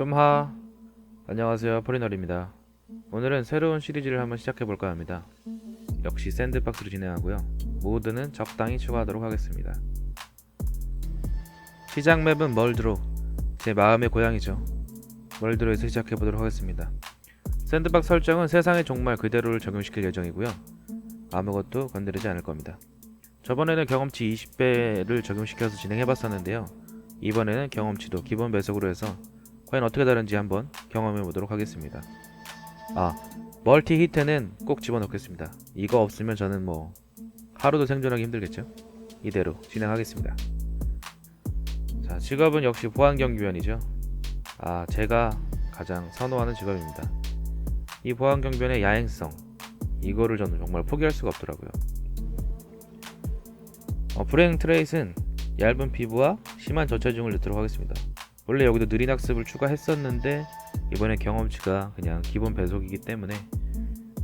좀하. 안녕하세요 포리널입니다. 오늘은 새로운 시리즈를 한번 시작해 볼까 합니다. 역시 샌드박스로 진행하고요. 모드는 적당히 추가하도록 하겠습니다. 시작 맵은 멀드로 제 마음의 고향이죠. 멀드로에서 시작해 보도록 하겠습니다. 샌드박스 설정은 세상의 종말 그대로를 적용시킬 예정이고요. 아무것도 건드리지 않을 겁니다. 저번에는 경험치 20배를 적용시켜서 진행해 봤었는데요. 이번에는 경험치도 기본 배속으로 해서 과연 어떻게 다른지 한번 경험해 보도록 하겠습니다. 아, 멀티 히트는 꼭 집어넣겠습니다. 이거 없으면 저는 뭐 하루도 생존하기 힘들겠죠? 이대로 진행하겠습니다. 자, 직업은 역시 보안경비원이죠. 아, 제가 가장 선호하는 직업입니다. 이 보안경비원의 야행성 이거를 저는 정말 포기할 수가 없더라고요. 어, 브레잉 트레이스는 얇은 피부와 심한 저체중을 넣도록 하겠습니다. 원래 여기도 느린 학습을 추가했었는데 이번에 경험치가 그냥 기본 배속이기 때문에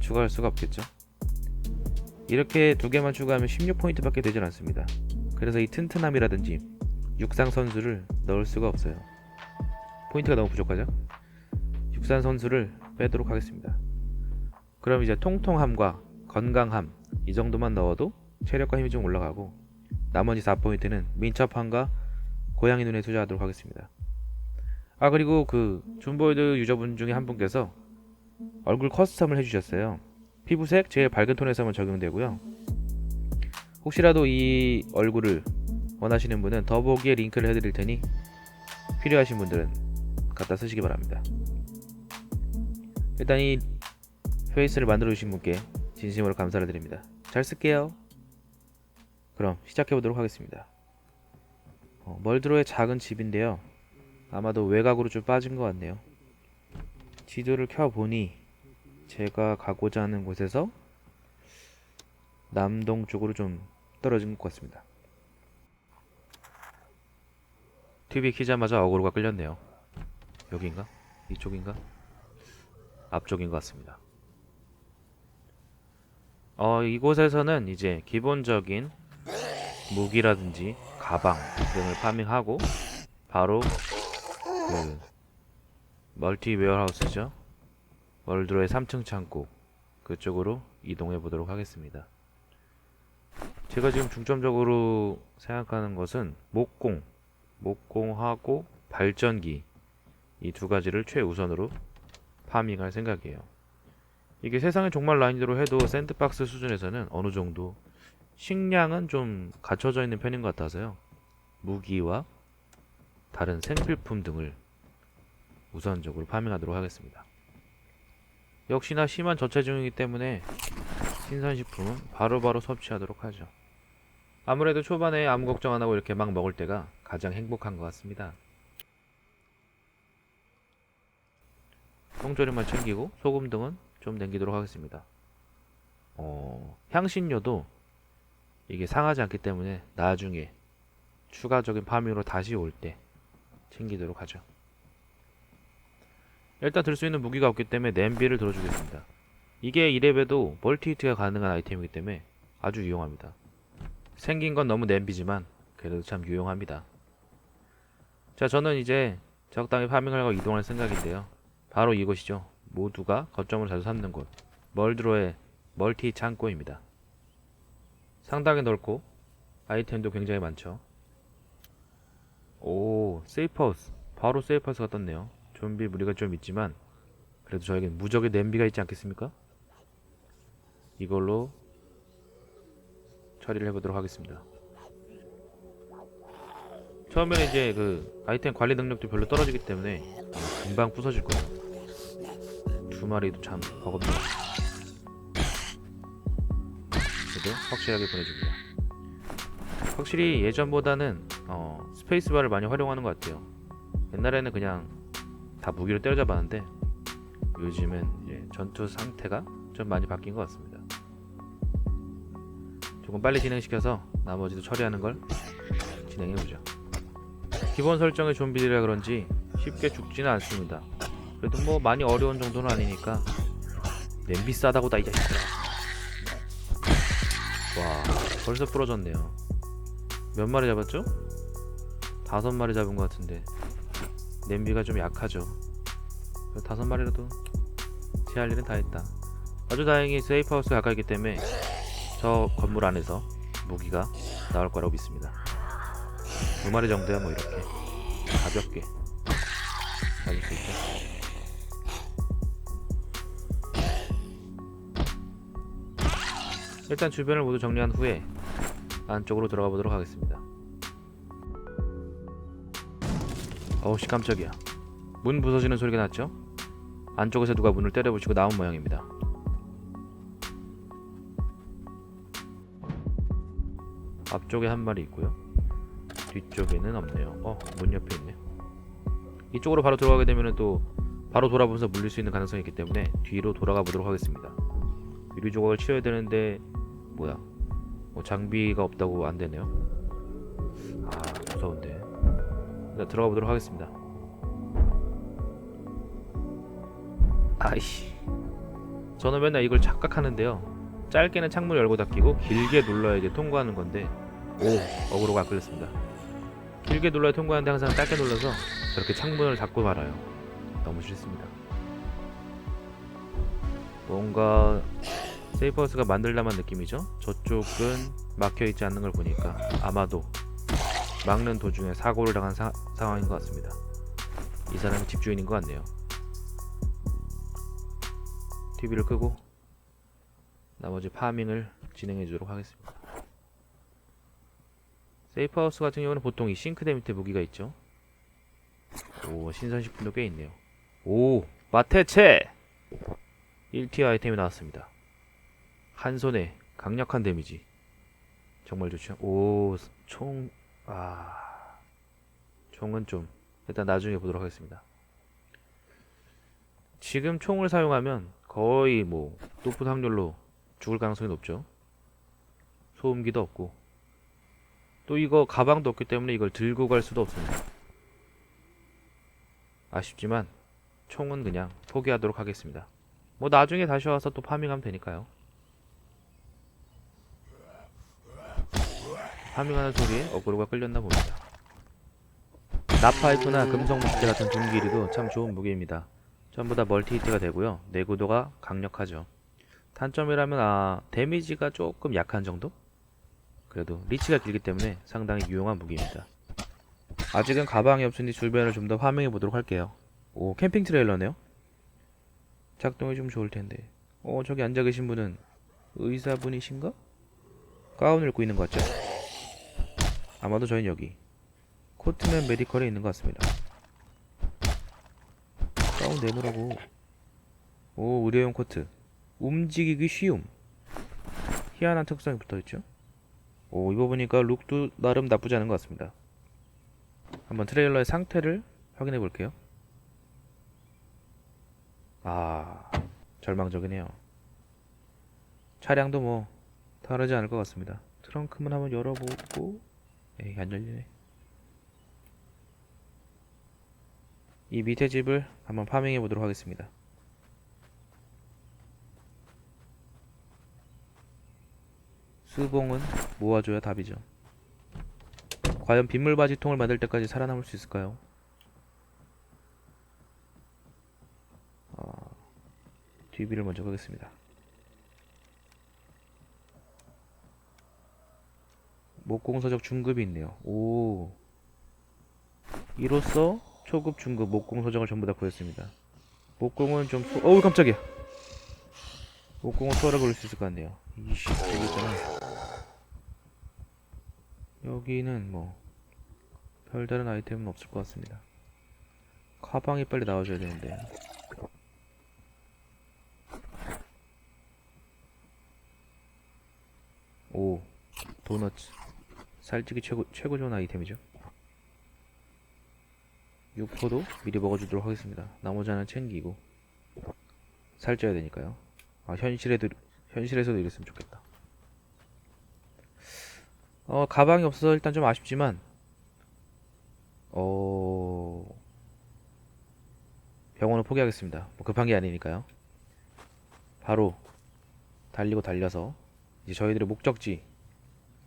추가할 수가 없겠죠. 이렇게 두 개만 추가하면 16포인트밖에 되질 않습니다. 그래서 이 튼튼함이라든지 육상 선수를 넣을 수가 없어요. 포인트가 너무 부족하죠? 육상 선수를 빼도록 하겠습니다. 그럼 이제 통통함과 건강함 이 정도만 넣어도 체력과 힘이 좀 올라가고 나머지 4포인트는 민첩함과 고양이 눈에 투자하도록 하겠습니다. 아 그리고 그 준보이드 유저분 중에 한 분께서 얼굴 커스텀을 해주셨어요. 피부색 제일 밝은 톤에서만 적용되고요. 혹시라도 이 얼굴을 원하시는 분은 더보기에 링크를 해드릴 테니 필요하신 분들은 갖다 쓰시기 바랍니다. 일단 이 페이스를 만들어 주신 분께 진심으로 감사를 드립니다. 잘 쓸게요. 그럼 시작해 보도록 하겠습니다. 어, 멀드로의 작은 집인데요. 아마도 외곽으로 좀 빠진 것 같네요. 지도를 켜보니 제가 가고자 하는 곳에서 남동 쪽으로 좀 떨어진 것 같습니다. TV 키자마자 어그로가 끌렸네요. 여긴가? 이쪽인가? 앞쪽인 것 같습니다. 어, 이곳에서는 이제 기본적인 무기라든지 가방 등을 파밍하고 바로 그 멀티 웨어하우스죠. 월드로의 3층 창고 그쪽으로 이동해 보도록 하겠습니다. 제가 지금 중점적으로 생각하는 것은 목공, 목공하고 발전기 이 두 가지를 최우선으로 파밍할 생각이에요. 이게 세상의 종말 난이도로 해도 샌드박스 수준에서는 어느 정도 식량은 좀 갖춰져 있는 편인 것 같아서요. 무기와 다른 생필품 등을 우선적으로 파밍하도록 하겠습니다. 역시나 심한 저체중이기 때문에 신선식품은 바로바로 섭취하도록 하죠. 아무래도 초반에 아무 걱정 안 하고 이렇게 막 먹을 때가 가장 행복한 것 같습니다. 통조림만 챙기고 소금 등은 좀 남기도록 하겠습니다. 어, 향신료도 이게 상하지 않기 때문에 나중에 추가적인 파밍으로 다시 올 때 챙기도록 하죠. 일단 들 수 있는 무기가 없기 때문에 냄비를 들어주겠습니다. 이게 이랩에도 멀티히트가 가능한 아이템이기 때문에 아주 유용합니다. 생긴 건 너무 냄비지만 그래도 참 유용합니다. 자 저는 이제 적당히 파밍을 하고 이동할 생각인데요. 바로 이곳이죠. 모두가 거점을 자주 삼는 곳 멀드로의 멀티 창고입니다. 상당히 넓고 아이템도 굉장히 많죠. 오 세이퍼스 바로 세이퍼스가 떴네요. 좀비 무리가 좀 있지만 그래도 저에겐 무적의 냄비가 있지 않겠습니까? 이걸로 처리를 해보도록 하겠습니다. 처음에는 이제 그 아이템 관리 능력도 별로 떨어지기 때문에 금방 부서질 거예요. 두 마리도 참 버겁네요. 그래도 확실하게 보내줍니다. 확실히 예전보다는 어, 스페이스바를 많이 활용하는 것 같아요. 옛날에는 그냥 다 무기로 때려잡았는데 요즘은 이제 전투 상태가 좀 많이 바뀐 것 같습니다. 조금 빨리 진행시켜서 나머지도 처리하는 걸 진행해보죠. 기본 설정의 좀비들이라 그런지 쉽게 죽지는 않습니다. 그래도 뭐 많이 어려운 정도는 아니니까 냄비 싸다고 다 이 자식들아. 와 벌써 부러졌네요. 몇 마리 잡았죠? 다섯 마리 잡은 것 같은데 냄비가 좀 약하죠. 그 다섯 마리라도 제 할 일은 다 했다. 아주 다행히 세이프하우스 가까이 있기 때문에 저 건물 안에서 무기가 나올 거라고 믿습니다. 두 마리 정도야 뭐 이렇게 가볍게 가질 수 있죠. 일단 주변을 모두 정리한 후에 안쪽으로 들어가 보도록 하겠습니다. 어우씨 깜짝이야. 문 부서지는 소리가 났죠? 안쪽에서 누가 문을 때려부시고 나온 모양입니다. 앞쪽에 한 마리 있고요. 뒤쪽에는 없네요. 어, 문 옆에 있네. 이쪽으로 바로 들어가게 되면 또 바로 돌아보면서 물릴 수 있는 가능성이 있기 때문에 뒤로 돌아가 보도록 하겠습니다. 유리 조각을 치워야 되는데 뭐야? 뭐 장비가 없다고 안 되네요. 아, 무서운데. 들어가 보도록 하겠습니다. 아이씨. 저는 맨날 이걸 착각하는데요. 짧게는 창문 열고 닫히고 길게 눌러야 이제 통과하는 건데 오 어그로가 안 끌렸습니다. 길게 눌러야 통과하는데 항상 짧게 눌러서 저렇게 창문을 닫고 말아요. 너무 싫습니다. 뭔가 세이버스가 만들다만 느낌이죠. 저쪽은 막혀 있지 않는 걸 보니까 아마도 막는 도중에 사고를 당한 사- 상황인 것 같습니다. 이 사람이 집주인인 것 같네요. TV를 끄고 나머지 파밍을 진행해 주도록 하겠습니다. 세이프하우스 같은 경우는 보통 이 싱크대 밑에 무기가 있죠. 오 신선식품도 꽤 있네요. 오 마테체 1티어 아이템이 나왔습니다. 한 손에 강력한 데미지 정말 좋죠. 오 총 아 총은 좀 일단 나중에 보도록 하겠습니다. 지금 총을 사용하면 거의 뭐 높은 확률로 죽을 가능성이 높죠. 소음기도 없고 또 이거 가방도 없기 때문에 이걸 들고 갈 수도 없습니다. 아쉽지만 총은 그냥 포기하도록 하겠습니다. 뭐 나중에 다시 와서 또 파밍하면 되니까요. 파밍하는 소리에 어그로가 끌렸나 봅니다. 나파이프나 금속 무기대 같은 둔기리도 참 좋은 무기입니다. 전부 다 멀티히트가 되고요. 내구도가 강력하죠. 단점이라면 아 데미지가 조금 약한 정도? 그래도 리치가 길기 때문에 상당히 유용한 무기입니다. 아직은 가방이 없으니 주변을 좀더 파밍해 보도록 할게요. 오 캠핑 트레일러네요. 작동이 좀 좋을 텐데. 어 저기 앉아 계신 분은 의사분이신가? 가운을 입고 있는 것 같죠? 아마도 저희는 여기 코트맨 메디컬에 있는 것 같습니다. 가운 내놓으라고. 오 의료용 코트. 움직이기 쉬움. 희한한 특성이 붙어있죠? 오 입어보니까 룩도 나름 나쁘지 않은 것 같습니다. 한번 트레일러의 상태를 확인해 볼게요. 아 절망적이네요. 차량도 뭐 다르지 않을 것 같습니다. 트렁크문 한번 열어보고 에이 안 열리네. 이 밑에 집을 한번 파밍해 보도록 하겠습니다. 수봉은 모아줘야 답이죠. 과연 빗물 바지통을 만들 때까지 살아남을 수 있을까요? 어, DB를 먼저 가겠습니다. 목공서적 중급이 있네요. 오. 이로써 초급, 중급, 목공서적을 전부 다 구했습니다. 목공은 좀 수... 어우 깜짝이야. 목공은 수월하게 올릴 수 있을 것 같네요. 이씨, 있잖아. 여기는 뭐 별다른 아이템은 없을 것 같습니다. 가방이 빨리 나와줘야 되는데. 오, 도너츠. 살찌기 최고 최고 좋은 아이템이죠. 육포도 미리 먹어주도록 하겠습니다. 나머지 하나 챙기고 살쪄야 되니까요. 아 현실에도 현실에서도 이랬으면 좋겠다. 어 가방이 없어서 일단 좀 아쉽지만 어 병원을 포기하겠습니다. 뭐 급한 게 아니니까요. 바로 달리고 달려서 이제 저희들의 목적지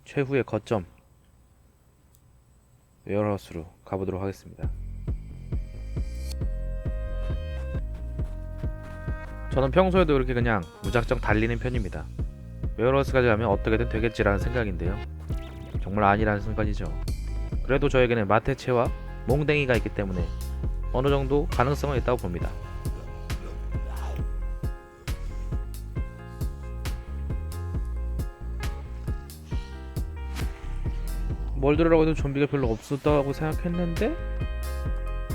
최후의 거점 웨어하우스로 가보도록 하겠습니다. 저는 평소에도 이렇게 그냥 무작정 달리는 편입니다. 웨어러스까지 가면 어떻게든 되겠지라는 생각인데요. 정말 아니라는 순간이죠. 그래도 저에게는 마테체와 몽댕이가 있기 때문에 어느 정도 가능성은 있다고 봅니다. 뭘 들으라고 해도 좀비가 별로 없었다고 생각했는데?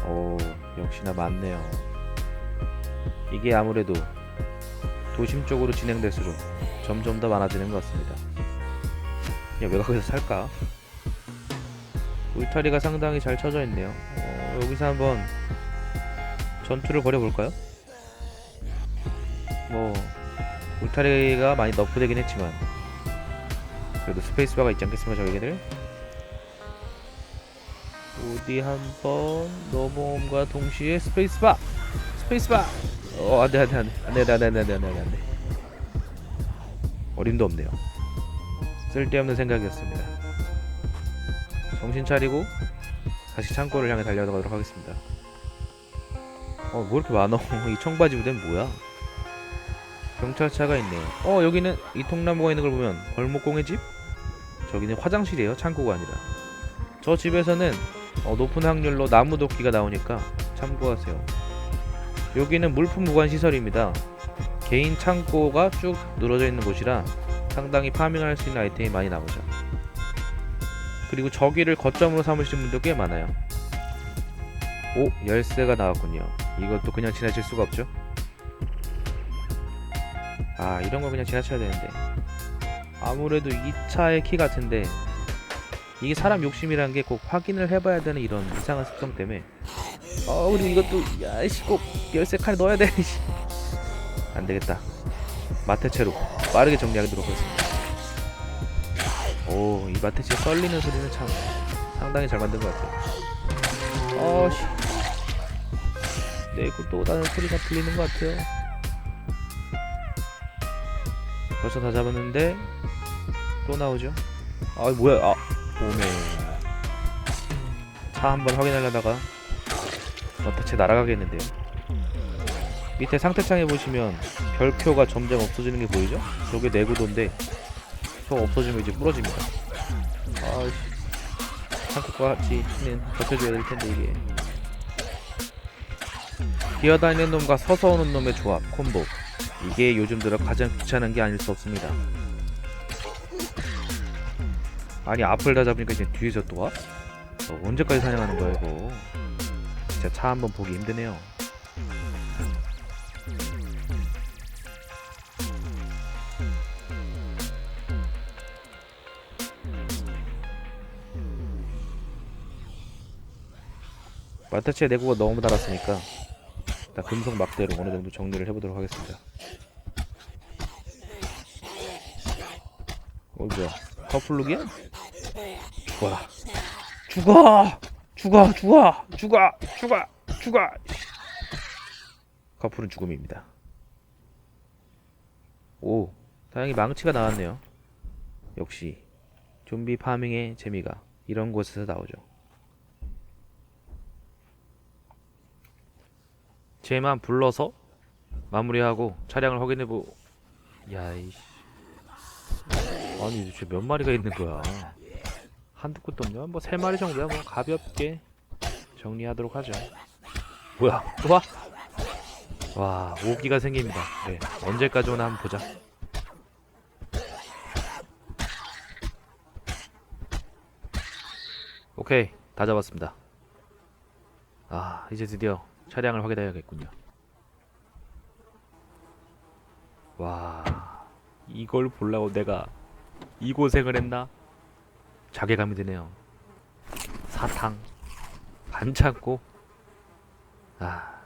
오 역시나 많네요. 이게 아무래도 도심 쪽으로 진행될수록 점점 더 많아지는 것 같습니다. 그냥 외곽에서 살까? 울타리가 상당히 잘 쳐져 있네요. 어, 여기서 한번 전투를 벌여볼까요? 뭐 울타리가 많이 너프되긴 했지만 그래도 스페이스바가 있지 않겠습니까 저에게는 어디 한번 넘어옴과 동시에 스페이스바 스페이스바. 어 안돼 안돼 안돼. 안돼 안돼 안돼 안돼 안돼. 안돼 어림도 없네요. 쓸데없는 생각이었습니다. 정신 차리고 다시 창고를 향해 달려가도록 하겠습니다. 어뭐 이렇게 많어 이 청바지 부대는 뭐야? 경찰차가 있네요. 어 여기는 이 통나무가 있는 걸 보면 벌목공의 집? 저기는 화장실이에요 창고가 아니라. 저 집에서는 어, 높은 확률로 나무 도끼가 나오니까 참고하세요. 여기는 물품 보관 시설입니다. 개인 창고가 쭉 늘어져 있는 곳이라 상당히 파밍할 수 있는 아이템이 많이 나오죠. 그리고 저기를 거점으로 삼으시는 분도 꽤 많아요. 오 열쇠가 나왔군요. 이것도 그냥 지나칠 수가 없죠. 아 이런 거 그냥 지나쳐야 되는데 아무래도 2차의 키 같은데 이게 사람 욕심이란 게 꼭 확인을 해봐야 되는 이런 이상한 습성 때문에. 어 우리 이것도 야이씨 꼭 열쇠 칸에 넣어야 돼 이씨. 안 되겠다. 마테체로 빠르게 정리하도록 하겠습니다. 오 이 마테체 썰리는 소리는 참 상당히 잘 만든 것 같아요. 어씨. 내구 또 다른 소리가 들리는 것 같아요. 벌써 다 잡았는데 또 나오죠? 아 뭐야 아 오메 차 한번 확인하려다가 어떻게 날아가겠는데요. 밑에 상태창에 보시면 별표가 점점 없어지는 게 보이죠? 저게 내구도인데 저거 없어지면 이제 부러집니다. 아이씨. 한국과 같이 는 버텨줘야 될 텐데 이게. 기어다니는 놈과 서서 오는 놈의 조합 콤보. 이게 요즘 들어 가장 귀찮은 게 아닐 수 없습니다 아니 앞을 다 잡으니까 이제 뒤에서 또 와? 어, 언제까지 사냥하는 거야 이거 진짜 차 한번 보기 힘드네요 마타치의 내구가 너무 달았으니까 일단 금속 막대로 어느 정도 정리를 해보도록 하겠습니다 어 뭐야 커플룩이야? 죽어라 죽어. 죽어 죽어. 죽어 죽어 죽어. 커플은 죽음입니다. 오 다행히 망치가 나왔네요. 역시 좀비 파밍의 재미가 이런 곳에서 나오죠. 쟤만 불러서 마무리하고 차량을 확인해보 야이씨. 아니 도대체 몇 마리가 있는 거야 한두 끝도 없냐 뭐세 마리 정도야. 뭐 가볍게 정리하도록 하죠. 뭐야? 또 와? 와 오기가 생깁니다. 네 언제까지 오나 한번 보자. 오케이 다 잡았습니다. 아 이제 드디어 차량을 확인해야겠군요. 와 이걸 보려고 내가 이 고생을 했나? 자괴감이 드네요. 사탕, 반창고, 아,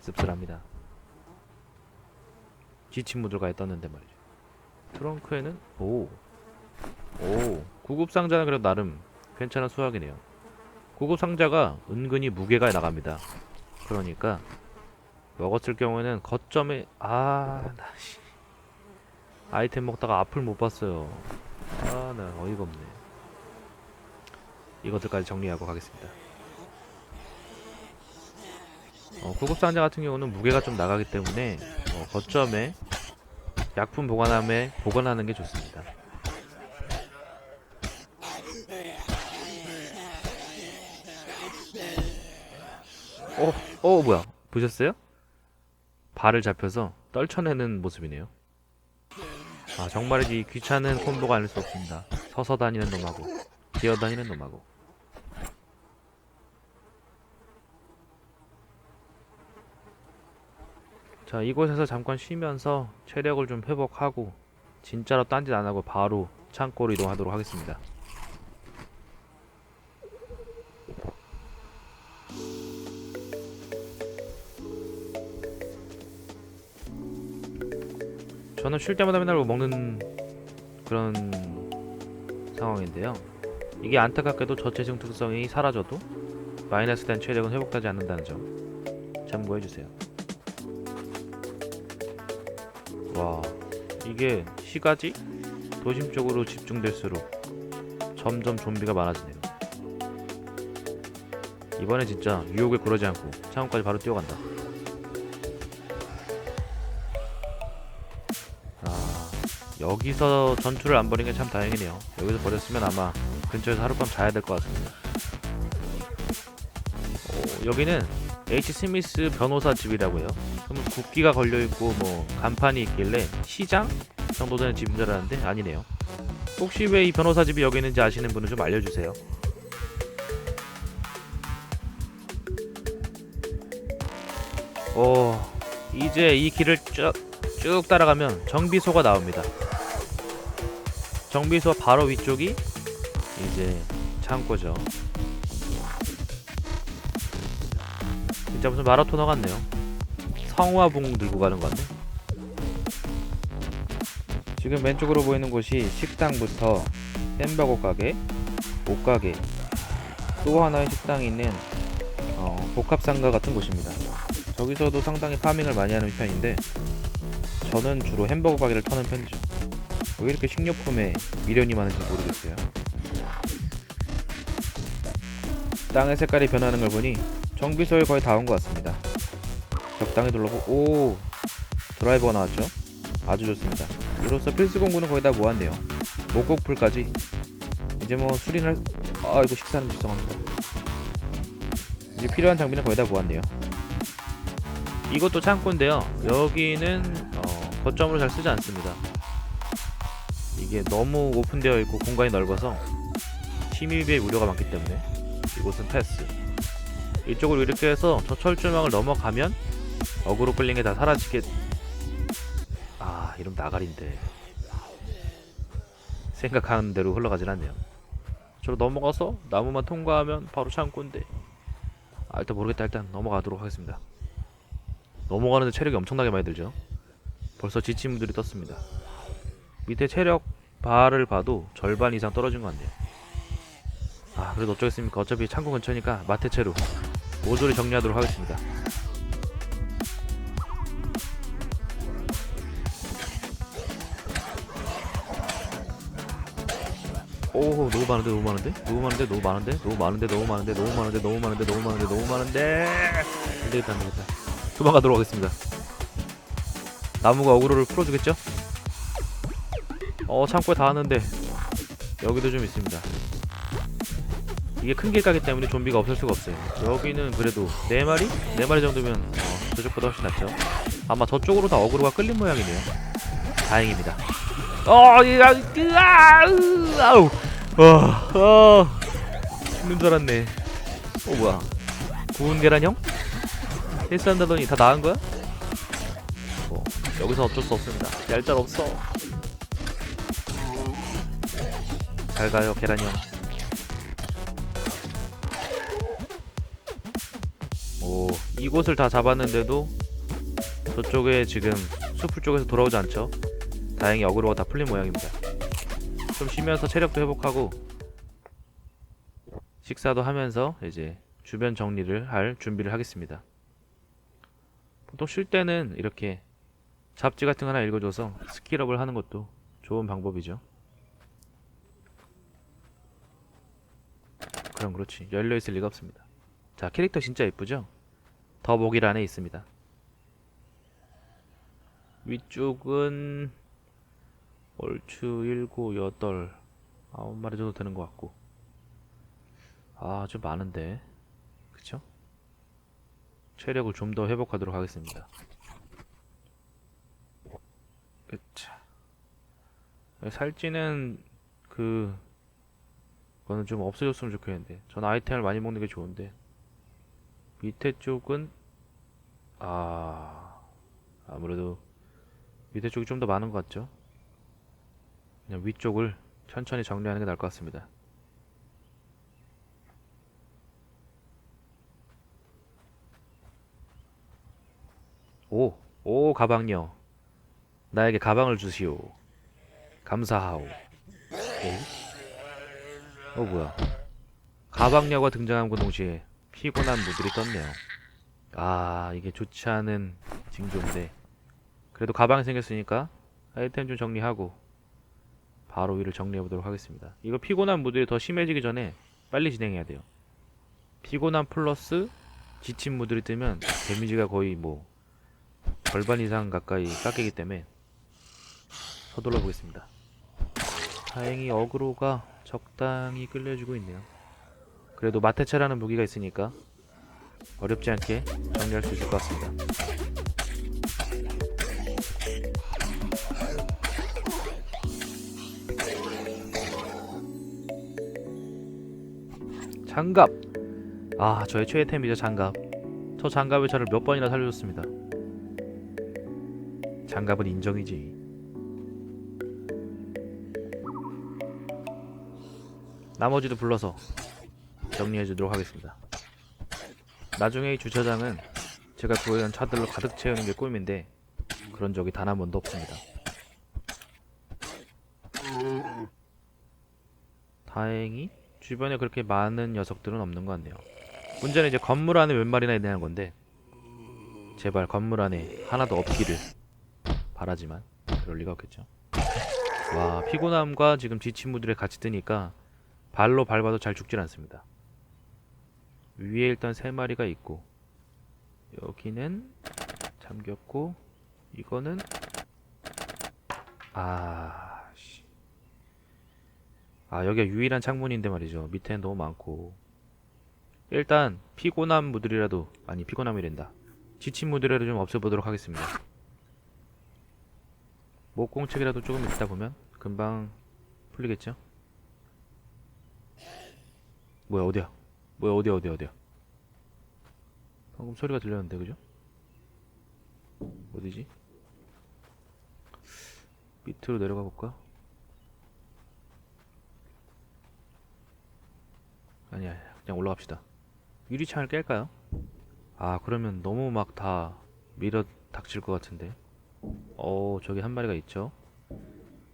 씁쓸합니다. 지친 무들가에 떴는데 말이죠. 트렁크에는 오, 오, 구급 상자는 그래도 나름 괜찮은 수확이네요. 구급 상자가 은근히 무게가 나갑니다. 그러니까 먹었을 경우에는 거점에 아, 나 씨. 아이템 먹다가 앞을 못 봤어요. 아, 나 어이가 없네. 이것들까지 정리하고 가겠습니다. 어, 구급상자 같은 경우는 무게가 좀 나가기 때문에 어, 거점에 약품 보관함에 보관하는 게 좋습니다. 어, 어 뭐야? 보셨어요? 발을 잡혀서 떨쳐내는 모습이네요. 아 정말이지 이 귀찮은 콤보가 아닐 수 없습니다. 서서 다니는 놈하고 기어 다니는 놈하고. 자 이곳에서 잠깐 쉬면서 체력을 좀 회복하고 진짜로 딴짓 안 하고 바로 창고로 이동하도록 하겠습니다. 저는 쉴 때마다 맨날 뭐 먹는 그런 상황인데요. 이게 안타깝게도 저체중 특성이 사라져도 마이너스 된 체력은 회복되지 않는다는 점 참고해주세요. 와 이게 시가지 도심 쪽으로 집중될수록 점점 좀비가 많아지네요. 이번에 진짜 유혹에 굴하지 않고 창원까지 바로 뛰어간다. 여기서 전투를 안 벌인 게 참 다행이네요. 여기서 버렸으면 아마 근처에서 하룻밤 자야 될 것 같습니다. 어, 여기는 H 스미스 변호사 집이라고요. 그러면 국기가 걸려 있고 뭐 간판이 있길래 시장 정도 되는 집인 줄 알았는데 아니네요. 혹시 왜 이 변호사 집이 여기 있는지 아시는 분은 좀 알려주세요. 어 이제 이 길을 쭉, 쭉 따라가면 정비소가 나옵니다. 정비소 바로 위쪽이 이제 창고죠. 진짜 무슨 마라토너 같네요. 성화봉 들고 가는 것 같네. 지금 왼쪽으로 보이는 곳이 식당부터 햄버거 가게, 옷가게, 또 하나의 식당이 있는 어, 복합상가 같은 곳입니다. 저기서도 상당히 파밍을 많이 하는 편인데 저는 주로 햄버거 가게를 터는 편이죠. 왜 이렇게 식료품에 미련이 많은지 모르겠어요. 땅의 색깔이 변하는 걸 보니 정비소에 거의 다 온 것 같습니다. 적당히 둘러보고 오 드라이버가 나왔죠. 아주 좋습니다. 이로써 필수 공구는 거의 다 모았네요. 목곡풀까지 이제 뭐 수리를 아 이거 식사는 죄송합니다. 이제 필요한 장비는 거의 다 모았네요. 이것도 창고인데요. 여기는 어, 거점으로 잘 쓰지 않습니다. 이게 너무 오픈되어 있고 공간이 넓어서 침입의 우려가 많기 때문에 이곳은 패스. 이쪽으로 이렇게 해서 저 철조망을 넘어가면 어그로 게다 사라지게. 아, 이름 나가린데. 생각하는 대로 흘러가진 않네요. 저로 넘어가서 나무만 통과하면 바로 창고인데. 아, 일단 모르겠다. 일단 넘어가도록 하겠습니다. 넘어가는데 체력이 엄청나게 많이 들죠. 벌써 지친 분들이 떴습니다. 밑에 체력 바를 봐도 절반 이상 떨어진 것 같네요. 아 그래도 어쩌겠습니까? 어차피 창고 근처니까 마테체로 모조리 정리하도록 하겠습니다. 오 너무 많은데 너무 많은데? 너무 많은데 너무 많은데? 너무 많은데 너무 많은데 너무 많은데 너무 많은데 너무 많은데 너무 많은데. 안되겠다 안되겠다. 도망가도록 하겠습니다. 나무가 어그로를 풀어주겠죠? 어 창고에 다 왔는데 여기도 좀 있습니다 이게 큰 길가기 때문에 좀비가 없을 수가 없어요. 여기는 그래도 네 마리? 네 마리 정도면 어, 저쪽보다 훨씬 낫죠. 아마 저쪽으로 다 어그로가 끌린 모양이네요. 다행입니다. 어, 야, 으아, 으, 아우, 어, 어, 죽는 줄 알았네. 어, 뭐야? 구운 계란형? 헬스한다더니 다 나은 거야? 뭐 여기서 어쩔 수 없습니다. 얄짤 없어. 잘 가요, 계란형. 오, 이곳을 다 잡았는데도 저쪽에 지금 숲풀 쪽에서 돌아오지 않죠. 다행히 어그로가 다 풀린 모양입니다. 좀 쉬면서 체력도 회복하고 식사도 하면서 이제 주변 정리를 할 준비를 하겠습니다. 보통 쉴 때는 이렇게 잡지 같은 거 하나 읽어줘서 스킬업을 하는 것도 좋은 방법이죠. 그럼 그렇지. 열려있을 리가 없습니다. 자, 캐릭터 진짜 예쁘죠? 더보기란에 있습니다. 위쪽은 얼추 일곱, 여덟, 아홉 마리 정도 되는 것 같고 아 좀 많은데 그쵸? 체력을 좀 더 회복하도록 하겠습니다. 그쵸. 살찌는 그 그거는 좀 없어졌으면 좋겠는데 전 아이템을 많이 먹는 게 좋은데 밑에 쪽은 아 아무래도 밑에 쪽이 좀 더 많은 것 같죠? 그냥 위쪽을 천천히 정리하는 게 나을 것 같습니다. 오, 오 가방요. 나에게 가방을 주시오. 감사하오. 오? 어 뭐야? 가방녀가 등장함과 동시에 피곤한 무들이 떴네요. 아 이게 좋지 않은 징조인데 그래도 가방이 생겼으니까 아이템 좀 정리하고 바로 위를 정리해 보도록 하겠습니다. 이거 피곤한 무들이 더 심해지기 전에 빨리 진행해야 돼요. 피곤한 플러스 지친 무들이 뜨면 데미지가 거의 뭐 절반 이상 가까이 깎이기 때문에 서둘러 보겠습니다. 다행히 어그로가 적당히 끌려주고 있네요. 그래도 마테차라는 무기가 있으니까 어렵지 않게 정리할 수 있을 것 같습니다. 장갑! 아, 저의 최애템이죠, 장갑. 저 장갑이 저를 몇 번이나 살려줬습니다. 장갑은 인정이지. 나머지도 불러서 정리해 주도록 하겠습니다. 나중에 이 주차장은 제가 구해온 차들로 가득 채우는 게 꿈인데 그런 적이 단 한 번도 없습니다. 다행히 주변에 그렇게 많은 녀석들은 없는 것 같네요. 문제는 이제 건물 안에 몇 마리나 있냐는 건데 제발 건물 안에 하나도 없기를 바라지만 그럴 리가 없겠죠. 와 피곤함과 지금 지친 무들에 같이 뜨니까 발로 밟아도 잘 죽질 않습니다. 위에 일단 세 마리가 있고 여기는 잠겼고 이거는 아, 씨. 아 여기가 유일한 창문인데 말이죠. 밑에는 너무 많고 일단 피곤한 무들이라도 아니 피곤함이란다. 지친 무들이라도 좀 없애보도록 하겠습니다. 목공책이라도 조금 있다 보면 금방 풀리겠죠? 뭐야 어디야? 뭐야 어디야 어디야 어디야? 방금 소리가 들렸는데 그죠? 어디지? 밑으로 내려가 볼까? 아니야 그냥 올라갑시다 유리창을 깰까요? 아 그러면 너무 막 다 밀어 닥칠 것 같은데 어 저기 한 마리가 있죠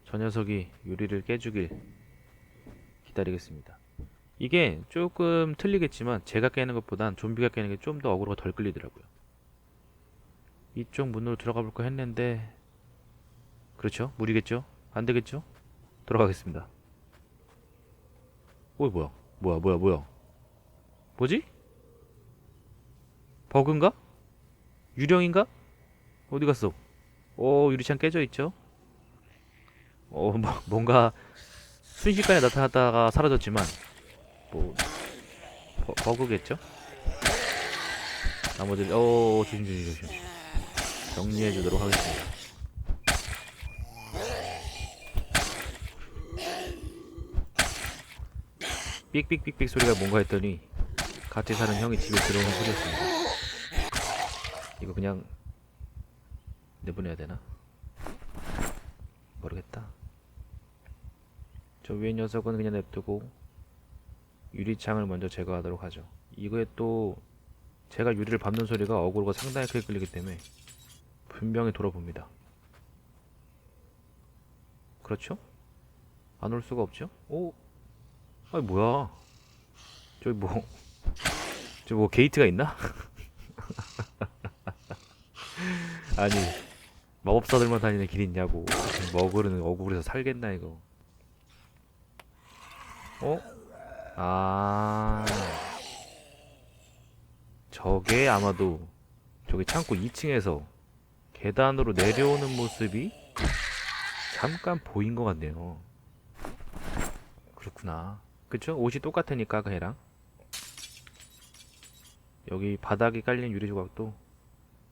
저 녀석이 유리를 깨주길 기다리겠습니다 이게 조금 틀리겠지만 제가 깨는 것보단 좀비가 깨는 게 좀 더 어그로가 덜 끌리더라고요. 이쪽 문으로 들어가 볼까 했는데 그렇죠? 무리겠죠? 안 되겠죠? 들어가겠습니다. 오 뭐야? 뭐야 뭐야 뭐야? 뭐지? 버그인가? 유령인가? 어디 갔어? 오 유리창 깨져 있죠? 어 뭐, 뭔가 순식간에 나타났다가 사라졌지만 뭐 버, 버그겠죠? 나머지 어 조심 조심 조심 정리해 주도록 하겠습니다. 삑삑삑삑 소리가 뭔가 했더니 같이 사는 형이 집에 들어오는 소리였습니다. 이거 그냥 내보내야 되나? 모르겠다. 저 위에 녀석은 그냥 냅두고 유리창을 먼저 제거하도록 하죠. 이거에 또 제가 유리를 밟는 소리가 어그로가 상당히 크게 끌리기 때문에 분명히 돌아봅니다. 그렇죠? 안 올 수가 없죠? 오, 아니 뭐야? 저기 뭐, 저기 뭐 게이트가 있나? 아니 마법사들만 다니는 길 있냐고. 먹으르는 어그로에서 살겠나 이거. 어? 아 저게 아마도 저기 창고 2층에서 계단으로 내려오는 모습이 잠깐 보인 것 같네요. 그렇구나. 그쵸? 옷이 똑같으니까 그 애랑. 여기 바닥에 깔린 유리 조각도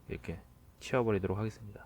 이렇게 치워버리도록 하겠습니다.